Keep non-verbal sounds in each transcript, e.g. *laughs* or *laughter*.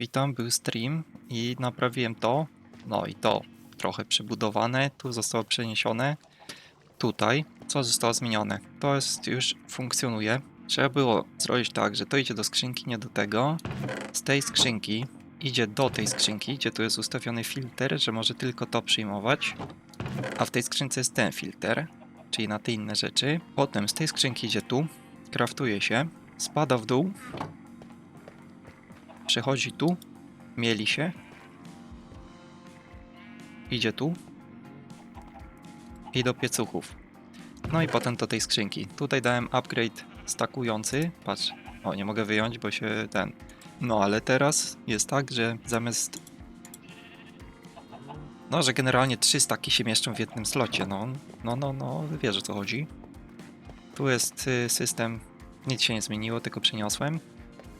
I tam był stream i naprawiłem to. No i to trochę przebudowane. Tu zostało przeniesione. Tutaj. Co zostało zmienione? To jest już funkcjonuje. Trzeba było zrobić tak, że to idzie do skrzynki, nie do tego. Z tej skrzynki idzie do tej skrzynki, gdzie tu jest ustawiony filtr, że może tylko to przyjmować. A w tej skrzynce jest ten filtr, czyli na te inne rzeczy. Potem z tej skrzynki idzie tu, kraftuje się, spada w dół, przechodzi tu, mieli się, idzie tu i do piecuchów. No i potem do tej skrzynki. Tutaj dałem upgrade stakujący. Patrz, o nie mogę wyjąć, bo się ten. No ale teraz jest tak, że zamiast. No, że generalnie trzy staki się mieszczą w jednym slocie. No, no, no, no, wiesz o co chodzi. Tu jest y, system, nic się nie zmieniło, tylko przeniosłem.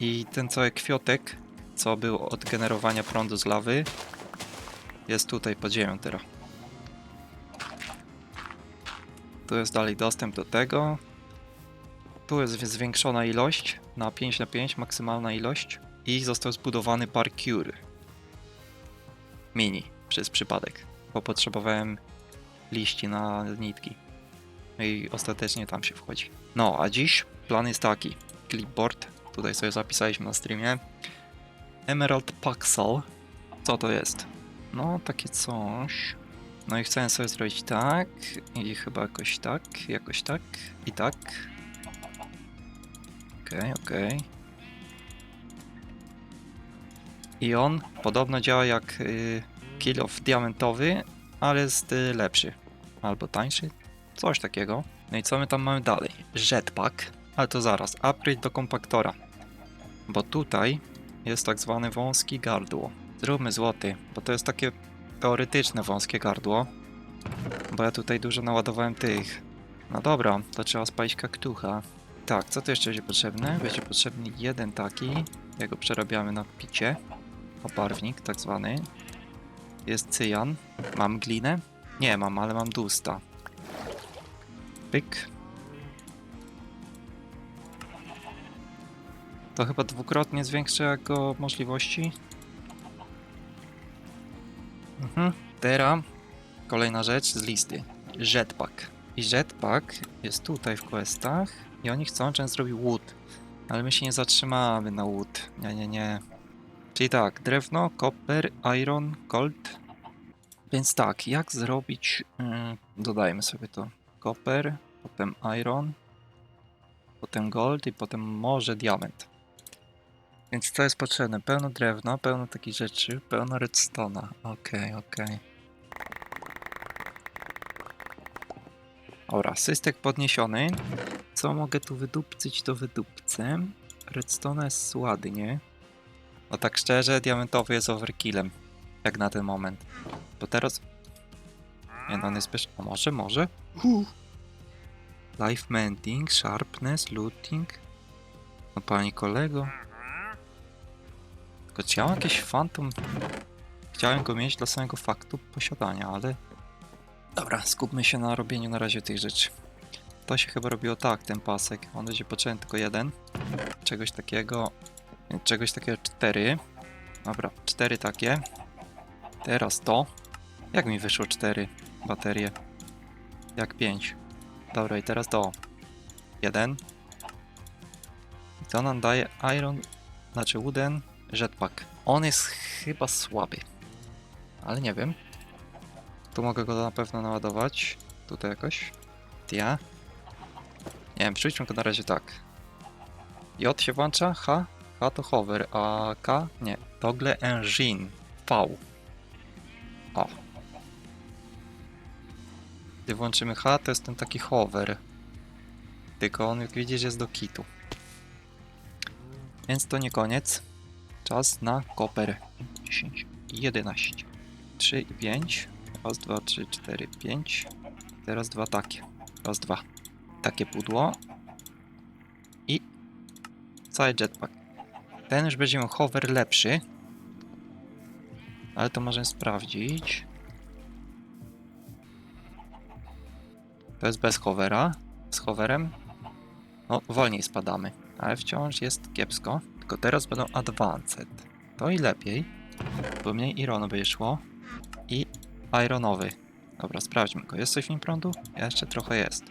I ten cały kwiotek, co był od generowania prądu z lawy, jest tutaj pod ziemią teraz. Tu jest dalej dostęp do tego. Tu jest zwiększona ilość na 5 na 5 maksymalna ilość. I został zbudowany parkour. Mini, przez przypadek. Bo potrzebowałem liści na nitki. No i ostatecznie tam się wchodzi. No, a dziś plan jest taki. Clipboard, tutaj sobie zapisaliśmy na streamie. Emerald Paxel. Co to jest? No, takie coś. No i chcę sobie zrobić tak. I chyba jakoś tak, jakoś tak i tak. Okej, okej. I on podobno działa jak y, kill of diamentowy, ale jest y, lepszy. Albo tańszy, coś takiego. No i co my tam mamy dalej? Jetpack, ale to zaraz. Upgrade do kompaktora. Bo tutaj jest tak zwany wąski gardło. Zróbmy złoty, bo to jest takie teoretyczne wąskie gardło. Bo ja tutaj dużo naładowałem tych. No dobra, to trzeba spalić kaktucha. Tak, co tu jeszcze będzie potrzebne? Będzie potrzebny jeden taki. Jego przerabiamy na picie. Oparwnik, tak zwany. Jest cyjan. Mam glinę? Nie mam, ale mam dusta. Pyk. To chyba dwukrotnie zwiększa jego możliwości. Mhm. Teraz kolejna rzecz z listy. Jetpack. I jetpack jest tutaj w questach i oni chcą, żebym zrobił wood. Ale my się nie zatrzymamy na wood. Nie, nie, nie. Czyli tak, drewno, copper, iron, gold. Więc tak, jak zrobić... Mm, dodajmy sobie to. Copper, potem iron, potem gold i potem może diament. Więc co jest potrzebne? Pełno drewna, pełno takich rzeczy, pełno redstone'a. Okej, okej. Dobra, systek podniesiony. Co mogę tu wydupcyć, to wydupcę. Redstone jest ładnie. No tak szczerze, diamentowy jest overkillem. Jak na ten moment. Bo teraz... Nie no, on jest bez... A może, może? Life mending, sharpness, looting. No pani kolego. Tylko chciałem jakiś fantom. Chciałem go mieć dla samego faktu posiadania, ale. Dobra, skupmy się na robieniu na razie tych rzeczy. To się chyba robiło tak, ten pasek. On będzie potrzebny tylko jeden. Czegoś takiego. Czegoś takiego cztery. Dobra, cztery takie. Teraz to. Jak mi wyszło cztery baterie? Jak pięć. Dobra, i teraz to. Jeden. I to nam daje iron, znaczy wooden jetpack. On jest chyba słaby. Ale nie wiem. Tu mogę go na pewno naładować. Tutaj jakoś. Ja. Nie wiem, przejdziemy go na razie tak. J się włącza, H. H to hover, a K nie. Toggle engine. V. O. Gdy włączymy H, to jest ten taki hover. Tylko on, jak widzisz, jest do kitu. Więc to nie koniec. Czas na koper. 10, 11, 3 i 5. Raz, dwa, trzy, cztery, pięć. Teraz dwa takie. Raz, dwa. Takie pudło. I cały jetpack. Ten już będzie miał hover lepszy. Ale to możemy sprawdzić. To jest bez hovera. Z hoverem. No, wolniej spadamy. Ale wciąż jest kiepsko. Tylko teraz będą advanced. To i lepiej, bo mniej ironu by szło. I ironowy. Dobra, sprawdźmy go. Jest coś w nim prądu? Jeszcze trochę jest.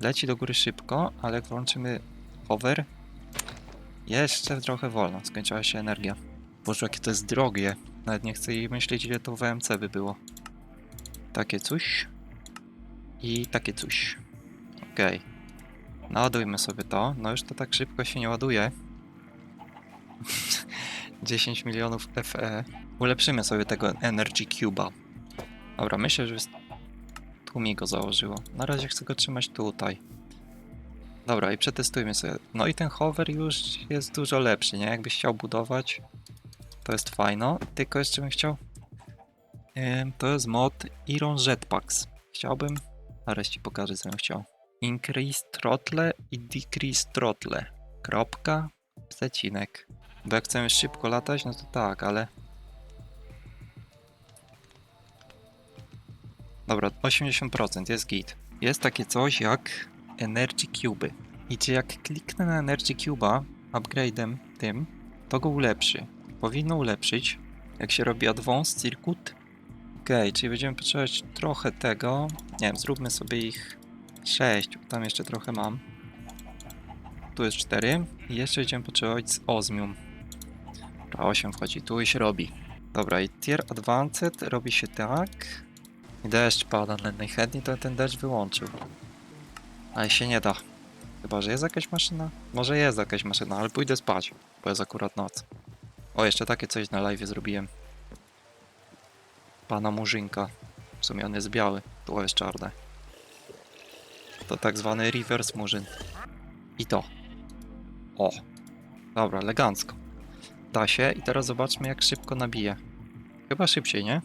Leci do góry szybko, ale jak włączymy hover, jeszcze trochę wolno. Skończyła się energia. Boże, jakie to jest drogie. Nawet nie chcę jej myśleć, ile to WMC by było. Takie coś. I takie coś. Okej. Naładujmy sobie to. No już to tak szybko się nie ładuje. *laughs* 10 milionów FE. Ulepszymy sobie tego Energy Cube'a. Dobra, myślę, że tu mi go założyło. Na razie chcę go trzymać tutaj. Dobra, i przetestujmy sobie. No i ten hover już jest dużo lepszy, nie? Jakbyś chciał budować, to jest fajno. Tylko jeszcze bym chciał... To jest mod Iron Jetpacks. Chciałbym... Zaraz ci pokażę, co bym chciał. Increase throttle i decrease throttle. Kropka, przecinek. Bo jak chcemy szybko latać, no to tak, ale... Dobra, 80% jest git. Jest takie coś jak Energy Cube. I czy jak kliknę na Energy Cube'a upgrade'em tym, to go ulepszy. Powinno ulepszyć, jak się robi Advanced Circuit. Okej, czyli będziemy potrzebować trochę tego. Nie wiem, zróbmy sobie ich 6, tam jeszcze trochę mam. Tu jest 4 i jeszcze będziemy potrzebować z. Dobra, 8 wchodzi, tu i się robi. Dobra, i tier advanced robi się tak. I deszcz pada, najchętniej to ten deszcz wyłączył. Ale się nie da. Chyba, że jest jakaś maszyna? Może jest jakaś maszyna, ale pójdę spać, bo jest akurat noc. O, jeszcze takie coś na live zrobiłem. Pana Murzynka. W sumie on jest biały, tu jest czarne. To tak zwany reverse murzyn. I to. O. Dobra, elegancko. Da się i teraz zobaczmy jak szybko nabije. Chyba szybciej, nie?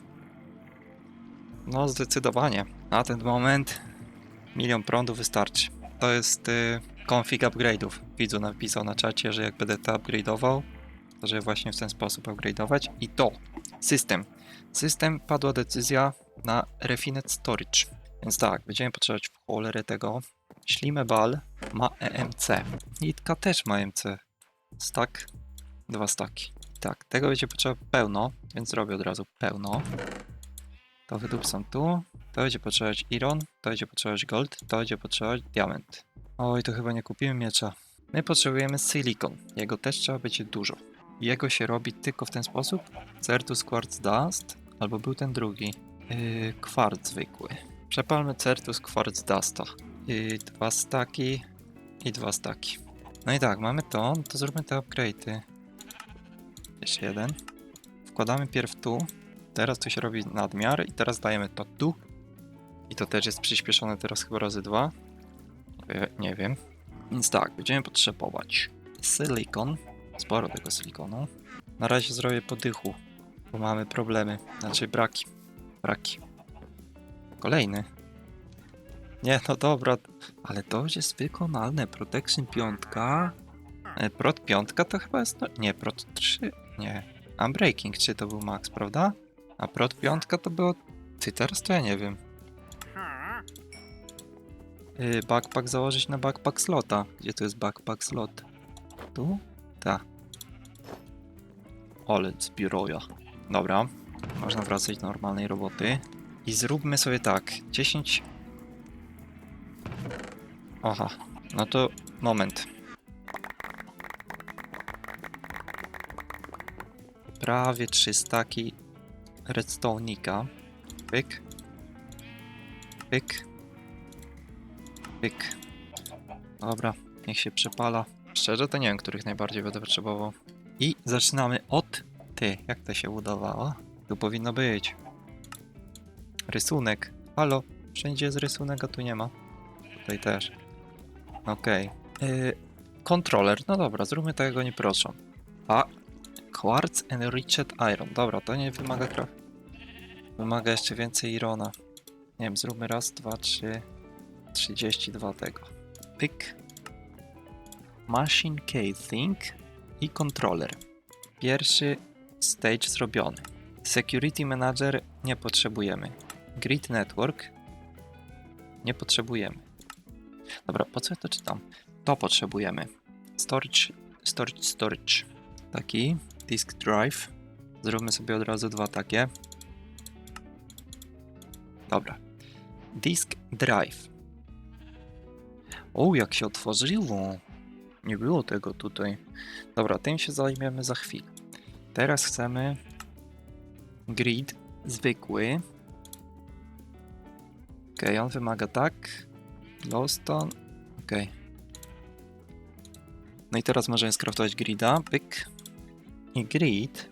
No zdecydowanie. Na ten moment milion prądu wystarczy. To jest y, config upgrade'ów. Widzu napisał na czacie, że jak będę to upgrade'ował, to że właśnie w ten sposób upgrade'ować. I to. System. System padła decyzja na Refined Storage. Więc tak, będziemy potrzebować w cholerę tego. Ślimebal ma EMC. Nitka też ma EMC. Stack, dwa staki. Tak, tego będzie potrzeba pełno, więc zrobię od razu pełno. To wydupcam tu. To będzie potrzebować iron, to będzie potrzebować gold, to będzie potrzebować diament. Oj, to chyba nie kupimy miecza. My potrzebujemy silikon. Jego też trzeba będzie dużo. Jego się robi tylko w ten sposób. Certus Quartz Dust, albo był ten drugi. Yy, kwarc zwykły. Przepalmy Certus Quartz Dusta. Yy, dwa staki i dwa staki. No i tak, mamy to, to zróbmy te upgrade'y. Jeszcze jeden. Wkładamy pierw tu. Teraz to się robi nadmiar i teraz dajemy to tu. I to też jest przyspieszone teraz chyba razy dwa. Nie- Nie wiem. Więc tak, będziemy potrzebować silikon. Sporo tego silikonu. Na razie zrobię po dychu, bo mamy problemy. Znaczy braki. Braki. Kolejny. Nie, no dobra, ale to już jest wykonalne. Protection 5. E, Prot 5 to chyba jest. No, nie, Prot 3. Nie. Unbreaking 3 to był max, prawda? A Prot 5 to było. Ty teraz to ja nie wiem. Y, backpack założyć na backpack slota. Gdzie tu jest backpack slot? Tu? Ta. Ale zbiroja. Dobra. Można wracać do normalnej roboty. I zróbmy sobie tak. 10. Aha. No to moment. Prawie 3 staki redstone'ika. Pyk. Pyk. Pyk. Dobra, niech się przepala. Szczerze to nie wiem, których najbardziej będę potrzebował. I zaczynamy od... Ty, jak to się udawało? Tu powinno być. Rysunek. Halo, wszędzie jest rysunek, a tu nie ma. Tutaj też. Okej. Okay. Kontroler. No dobra, zróbmy tak, jak oni proszą. A, Quartz Enriched Iron. Dobra, to nie wymaga trochę. Wymaga jeszcze więcej irona. Nie wiem, zróbmy raz, dwa, trzy, 32 tego. Pyk. Machine Casing i controller. Pierwszy stage zrobiony. Security Manager nie potrzebujemy. Grid Network nie potrzebujemy. Dobra, po co ja to czytam? To potrzebujemy. Storage, storage, storage. Taki disk drive. Zróbmy sobie od razu dwa takie. Dobra. Disk drive. O, jak się otworzyło. Nie było tego tutaj. Dobra, tym się zajmiemy za chwilę. Teraz chcemy grid zwykły. Ok, on wymaga tak. Glowstone. Ok. No i teraz możemy skraftować grida. Pyk. I grid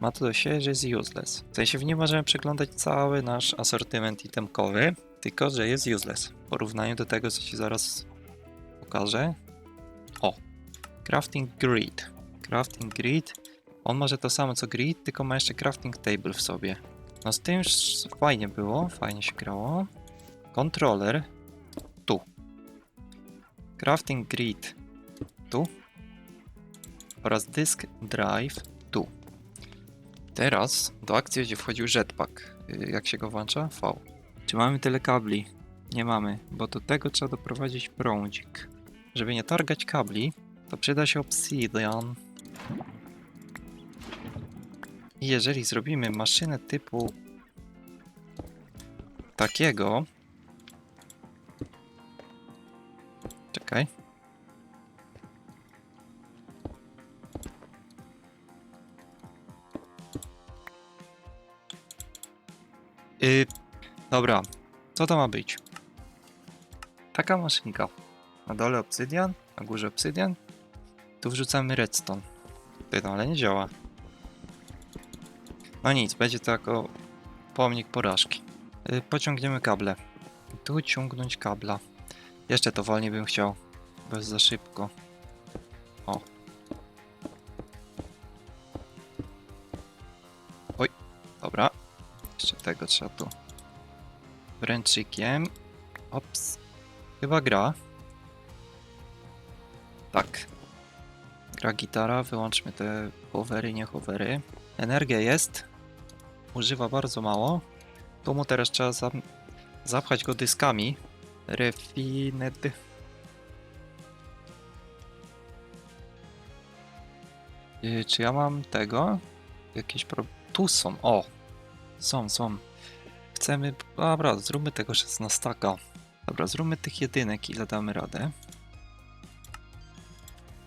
ma to do siebie, że jest useless. W sensie w nim możemy przeglądać cały nasz asortyment itemkowy, tylko że jest useless. W porównaniu do tego, co ci zaraz pokażę. O. Crafting grid. Crafting grid. On może to samo co grid, tylko ma jeszcze crafting table w sobie. No z tym już fajnie było, fajnie się grało. Controller tu. Crafting grid tu. Oraz disk drive tu. Teraz do akcji będzie wchodził jetpack. Y, Jak się go włącza? V. Czy mamy tyle kabli? Nie mamy, bo do tego trzeba doprowadzić prądzik. Żeby nie targać kabli, to przyda się obsidian. I jeżeli zrobimy maszynę typu takiego. Czekaj. Yy, dobra, co to ma być? Taka maszynka. Na dole obsydian, na górze obsydian. Tu wrzucamy redstone. Ty, no ale nie działa. No nic, będzie to jako pomnik porażki. Yy, pociągniemy kable. Tu ciągnąć kabla. Jeszcze to wolniej bym chciał, jest za szybko. O. Oj, dobra. Jeszcze tego trzeba tu. Ręczykiem. Ops. Chyba gra. Tak. Gra gitara, wyłączmy te hovery, nie hovery. Energia jest. Używa bardzo mało. Tu mu teraz trzeba zam- zapchać go dyskami. Refined. Yy, czy ja mam tego? Jakieś pro... Tu są, o! Są, są. Chcemy... Dobra, zróbmy tego 16. Dobra, zróbmy tych jedynek, ile damy radę.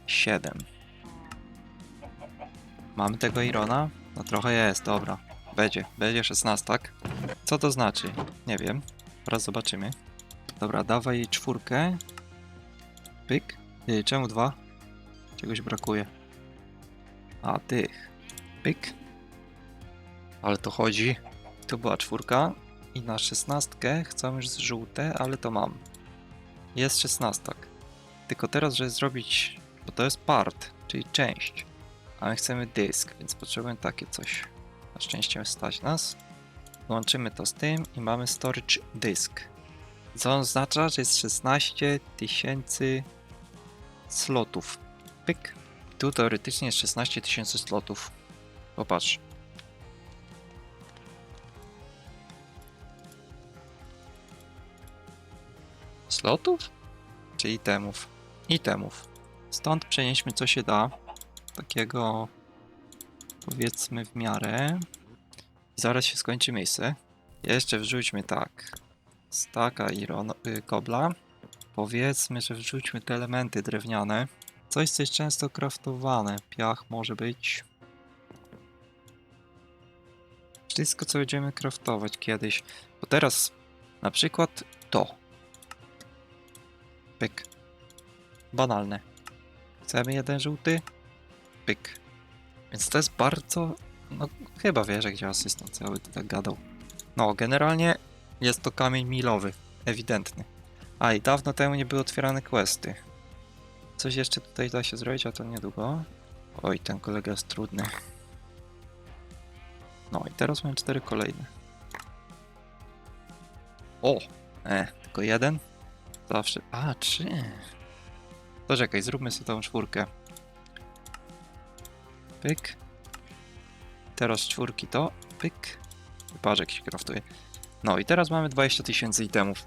7. Mamy tego Irona? No trochę jest, dobra. Będzie, będzie 16. Co to znaczy? Nie wiem. Teraz zobaczymy. Dobra, dawaj czwórkę. Pyk. Yy, czemu dwa? Czegoś brakuje. A, tych. Pyk. Ale to chodzi. Tu była czwórka. I na szesnastkę chcą już żółte, ale to mam. Jest szesnastak. Tylko teraz, żeby zrobić... Bo to jest part, czyli część. A my chcemy dysk, więc potrzebujemy takie coś. Na szczęście stać nas. Łączymy to z tym i mamy storage disk. Co oznacza, że jest 16 tysięcy slotów. Pyk. Tu teoretycznie jest 16 tysięcy slotów. Popatrz. Slotów? Czy itemów? Itemów. Stąd przenieśmy co się da. Takiego powiedzmy w miarę. Zaraz się skończy miejsce. Jeszcze wrzućmy tak. Staka i y, kobla. Powiedzmy, że wrzućmy te elementy drewniane. Coś, co jest często kraftowane. Piach może być. Wszystko, co będziemy kraftować kiedyś. Bo teraz na przykład to. Pyk. Banalne. Chcemy jeden żółty? Pyk. Więc to jest bardzo... No chyba wiesz, działa asystent, tu tak gadał. No, generalnie jest to kamień milowy. Ewidentny. A i dawno temu nie były otwierane questy. Coś jeszcze tutaj da się zrobić, a to niedługo. Oj, ten kolega jest trudny. No i teraz mam cztery kolejne. O! E, tylko jeden? Zawsze. A, trzy. To czekaj, zróbmy sobie tą czwórkę. Pyk. Teraz czwórki to. Pyk. Patrz jak się kraftuje. No i teraz mamy 20 tysięcy itemów.